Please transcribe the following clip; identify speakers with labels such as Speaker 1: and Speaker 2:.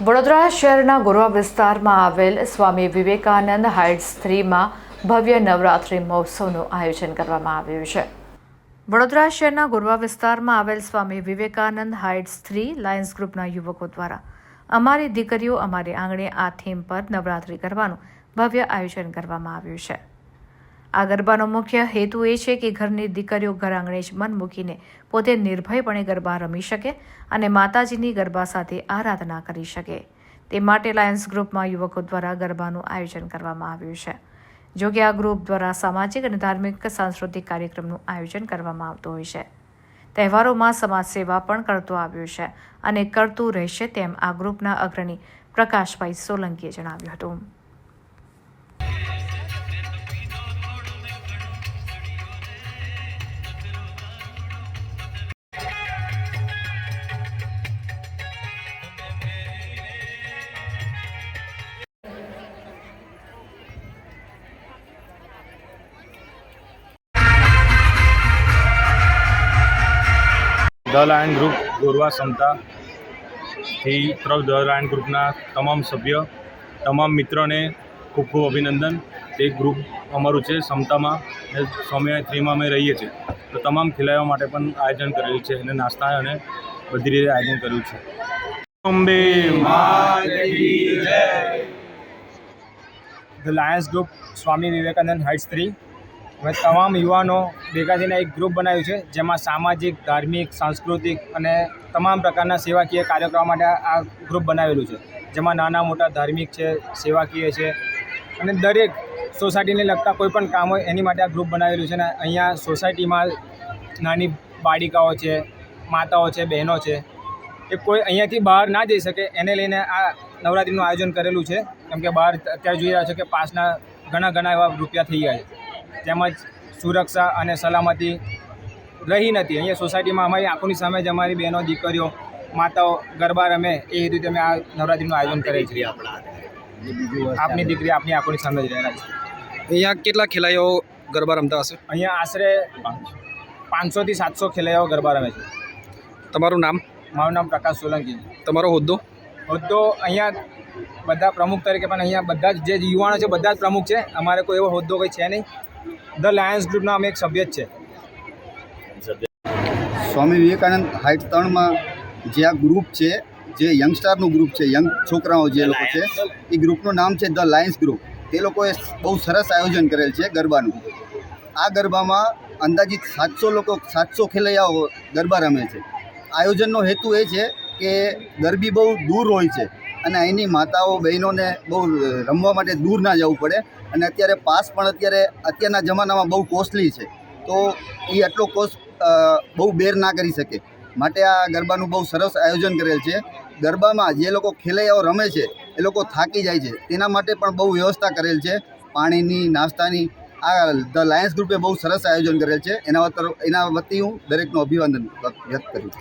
Speaker 1: વડોદરા શહેરના ગોરવા વિસ્તારમાં આવેલ સ્વામી વિવેકાનંદ હાઇટ્સ થ્રીમાં ભવ્ય નવરાત્રિ મહોત્સવનું આયોજન કરવામાં આવ્યું છે. વડોદરા શહેરના ગોરવા વિસ્તારમાં આવેલ Swami Vivekananda heights three lions ગ્રુપના યુવકો દ્વારા અમારી દીકરીઓ અમારી આંગણે આ થીમ પર નવરાત્રિ કરવાનું ભવ્ય આયોજન કરવામાં આવ્યું છે. આ ગરબાનો મુખ્ય હેતુ એ છે કે ઘરની દીકરીઓ ઘર આંગણે જ મન મૂકીને પોતે નિર્ભયપણે ગરબા રમી શકે અને માતાજીની ગરબા સાથે આરાધના કરી શકે. તે માટે લાયન્સ ગ્રુપમાં યુવકો દ્વારા ગરબાનું આયોજન કરવામાં આવ્યું છે. જો કે આ ગ્રુપ દ્વારા સામાજિક અને ધાર્મિક સાંસ્કૃતિક કાર્યક્રમનું આયોજન કરવામાં આવતું હોય છે. તહેવારોમાં સમાજ સેવા પણ કરતો આવ્યો છે અને કરતું રહેશે તેમ આ ગ્રુપના અગ્રણી પ્રકાશભાઈ સોલંકીએ જણાવ્યું હતું.
Speaker 2: ધ લાયન ગ્રુપ ગોરવા સમતા થી તરફ ધ લાયન ગ્રુપના તમામ સભ્ય તમામ મિત્રોને ખૂબ ખૂબ અભિનંદન. તે ગ્રુપ અમારું છે સમતામાં ને સ્વામિનારાયણ થ્રીમાં અમે રહીએ છીએ. તો તમામ ખેલાડીઓ માટે પણ આયોજન કરેલું છે અને નાસ્તા અને બધી રીતે આયોજન કર્યું છે. Ambe
Speaker 3: the lions group Swami Vivekananda heights three અમે તમામ યુવાનો ભેગા થઈને એક ગ્રુપ બનાવ્યું છે, જેમાં સામાજિક, ધાર્મિક, સાંસ્કૃતિક અને તમામ પ્રકારના સેવાકીય કાર્યક્રમો માટે આ ગ્રુપ બનાવેલું છે, જેમાં નાના, મોટા, ધાર્મિક છે, સેવાકીય છે અને દરેક સોસાયટીને લગતા કોઈ પણ કામ હોય એની માટે આ ગ્રુપ બનાવેલું છે ને અહીંયા સોસાયટીમાં નાની બાળિકાઓ છે, માતાઓ છે, બહેનો છે, એ કોઈ અહીંયાથી બહાર ના જઈ શકે, એને લઈને આ નવરાત્રિનું આયોજન કરેલું છે, કેમ કે બહાર અત્યારે જોઈ રહ્યા છો કે પાસના ઘણા ઘણા એવા રૂપિયા થઈ ગયા છે. તેમજ સુરક્ષા અને સલામતી રહી નથી. અહીંયા સોસાયટીમાં અમારી આંખોની સામે જ અમારી બહેનો દીકરીઓ માતાઓ ગરબા રમે એ રીતે અમે આ નવરાત્રિનું આયોજન કરીએ છીએ. આપની દીકરી આપની આંખોની સામે જ રહેલા છે.
Speaker 4: અહીંયા કેટલા ખેલાડીઓ ગરબા રમતા હશે?
Speaker 3: અહીંયા આશરે પાંચસોથી સાતસો ખેલૈયાઓ ગરબા રમે છે.
Speaker 4: તમારું નામ?
Speaker 3: મારું નામ પ્રકાશ સોલંકી
Speaker 4: તમારો હોદ્દો?
Speaker 3: હોદ્દો અહીંયા બધા પ્રમુખ તરીકે પણ અહીંયા બધા જ જે યુવાનો છે બધા જ પ્રમુખ છે. અમારે કોઈ એવો હોદ્દો કંઈ છે નહીં. ધ લાયન્સ ગ્રુપના અમે એક સભ્ય જ છે.
Speaker 5: સ્વામી વિવેકાનંદ હાઇટ ત્રણમાં જે આ ગ્રુપ છે જે યંગસ્ટારનું ગ્રુપ છે યંગ છોકરાઓ જે લોકો છે એ ગ્રુપનું નામ છે ધ લાયન્સ ગ્રુપ. તે લોકોએ બહુ સરસ આયોજન કરેલ છે ગરબાનું. આ ગરબામાં અંદાજિત સાતસો લોકો સાતસો ખેલૈયાઓ ગરબા રમે છે. આયોજનનો હેતુ એ છે કે ગરબી બહુ દૂર હોય છે. અને અહીંની માતાઓ, બહેનોને બહુ રમવા માટે દૂર ના જવું પડે. અને અત્યારે પાસ પણ અત્યારે, અત્યારના જમાનામાં બહુ કોસ્ટલી છે. તો એ આટલો કોસ્ટ બહુ બેર ના કરી શકે. માટે આ ગરબાનું બહુ સરસ આયોજન કરેલ છે. ગરબામાં જે લોકો ખેલૈયાઓ રમે છે, એ લોકો થાકી જાય છે. તેના માટે પણ બહુ વ્યવસ્થા કરેલ છે. પાણીની, નાસ્તાની, આ ધ લાયન્સ ગ્રુપે બહુ સરસ આયોજન કરેલ છે. એના એના વતી હું દરેકનું અભિવાદન વ્યક્ત કરું છું.